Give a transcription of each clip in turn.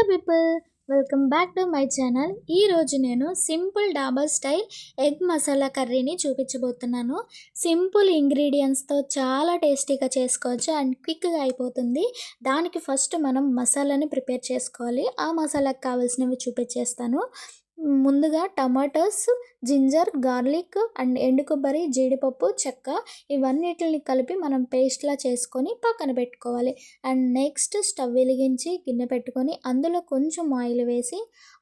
Hello people welcome back to my channel ఈరోజు నేను simple డాబా స్టైల్ ఎగ్ మసాలా కర్రీని చూపించబోతున్నాను. సింపుల్ ఇంగ్రీడియంట్స్తో చాలా టేస్టీగా చేసుకోవచ్చు అండ్ క్విక్గా అయిపోతుంది. దానికి ఫస్ట్ మనం మసాలాని ప్రిపేర్ చేసుకోవాలి. ఆ మసాలాకి కావాల్సినవి చూపించేస్తాను. ముందుగా టమాటోస్ జింజర్ గార్లిక్ అండ్ ఎండు కొబ్బరి జీడిపప్పు చెక్క ఇవన్నిటిని కలిపి మనం పేస్ట్లా చేసుకొని పక్కన పెట్టుకోవాలి. అండ్ నెక్స్ట్ స్టవ్ వెలిగించి గిన్నె పెట్టుకొని అందులో కొంచెం ఆయిల్ వేసి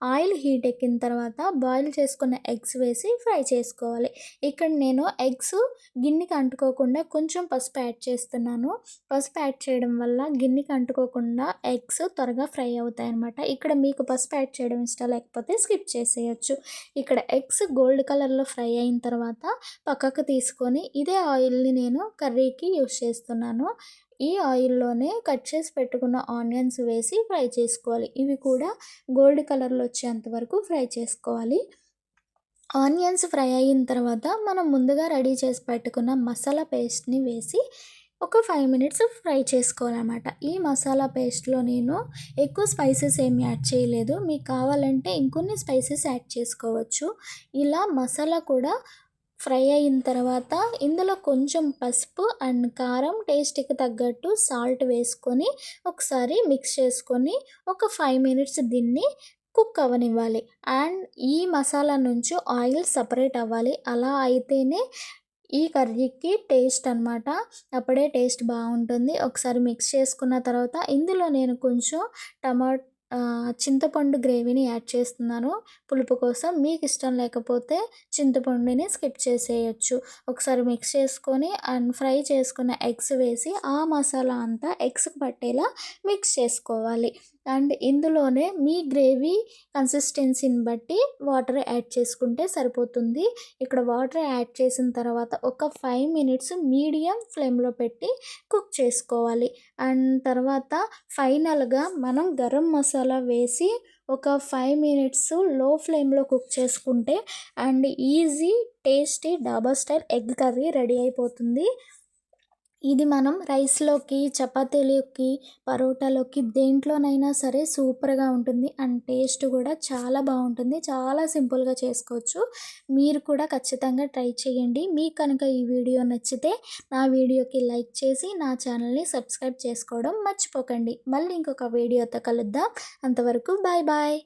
ఆయిల్ హీట్ ఎక్కిన తర్వాత బాయిల్ చేసుకున్న ఎగ్స్ వేసి ఫ్రై చేసుకోవాలి. ఇక్కడ నేను ఎగ్స్ గిన్నెకి అంటుకోకుండా కొంచెం పసుపు యాడ్ చేస్తున్నాను. పసుపు యాడ్ చేయడం వల్ల గిన్నెకి అంటుకోకుండా ఎగ్స్ త్వరగా ఫ్రై అవుతాయి అనమాట ఇక్కడ మీకు పసుపు యాడ్ చేయడం ఇష్టం లేకపోతే స్కిప్ వేసేయచ్చు. ఇక్కడ ఎగ్స్ గోల్డ్ కలర్లో ఫ్రై అయిన తర్వాత పక్కకు తీసుకొని ఇదే ఆయిల్ని నేను కర్రీకి యూస్ చేస్తున్నాను. ఈ ఆయిల్లోనే కట్ చేసి పెట్టుకున్న ఆనియన్స్ వేసి ఫ్రై చేసుకోవాలి. ఇవి కూడా గోల్డ్ కలర్లో వచ్చేంత వరకు ఫ్రై చేసుకోవాలి. ఆనియన్స్ ఫ్రై అయిన తర్వాత మనం ముందుగా రెడీ చేసి పెట్టుకున్న మసాలా పేస్ట్ని వేసి ఒక ఫైవ్ మినిట్స్ ఫ్రై చేసుకోవాలన్నమాట. ఈ మసాలా పేస్ట్లో నేను ఎక్కువ స్పైసెస్ ఏమి యాడ్ చేయలేదు. మీకు కావాలంటే ఇంకొన్ని స్పైసెస్ యాడ్ చేసుకోవచ్చు. ఇలా మసాలా కూడా ఫ్రై అయిన తర్వాత ఇందులో కొంచెం పసుపు అండ్ కారం టేస్ట్కి తగ్గట్టు సాల్ట్ వేసుకొని ఒకసారి మిక్స్ చేసుకొని ఒక ఫైవ్ మినిట్స్ దీన్ని కుక్ అవ్వనివ్వాలి. అండ్ ఈ మసాలా నుంచి ఆయిల్ సపరేట్ అవ్వాలి. అలా అయితేనే ఈ కర్రీకి టేస్ట్ అనమాట అప్పుడే టేస్ట్ బాగుంటుంది. ఒకసారి మిక్స్ చేసుకున్న తర్వాత ఇందులో నేను కొంచెం టమా చింతపండు గ్రేవీని యాడ్ చేస్తున్నాను. పులుపు కోసం మీకు ఇష్టం లేకపోతే చింతపండుని స్కిప్ చేసేయచ్చు. ఒకసారి మిక్స్ చేసుకొని అండ్ ఫ్రై చేసుకున్న ఎగ్స్ వేసి ఆ మసాలా అంతా ఎగ్స్కి పట్టేలా మిక్స్ చేసుకోవాలి. అండ్ ఇందులోనే మీ గ్రేవీ కన్సిస్టెన్సీని బట్టి వాటర్ యాడ్ చేసుకుంటే సరిపోతుంది. ఇక్కడ వాటర్ యాడ్ చేసిన తర్వాత ఒక ఫైవ్ మినిట్స్ మీడియం ఫ్లేమ్లో పెట్టి కుక్ చేసుకోవాలి. అండ్ తర్వాత ఫైనల్గా మనం గరం మసాలా వేసి ఒక ఫైవ్ మినిట్స్లో ఫ్లేమ్లో కుక్ చేసుకుంటే and easy tasty dhaba style egg curry ready అయిపోతుంది. ఇది మనం రైస్లోకి చపాతీలోకి పరోటాలోకి దేంట్లోనైనా సరే సూపర్గా ఉంటుంది. అండ్ టేస్ట్ కూడా చాలా బాగుంటుంది. చాలా సింపుల్గా చేసుకోవచ్చు. మీరు కూడా ఖచ్చితంగా ట్రై చేయండి. మీకు కనుక ఈ వీడియో నచ్చితే నా వీడియోకి లైక్ చేసి నా ఛానల్ని సబ్స్క్రైబ్ చేసుకోవడం మర్చిపోకండి. మళ్ళీ ఇంకొక వీడియోతో కలుద్దాం. అంతవరకు బాయ్ బాయ్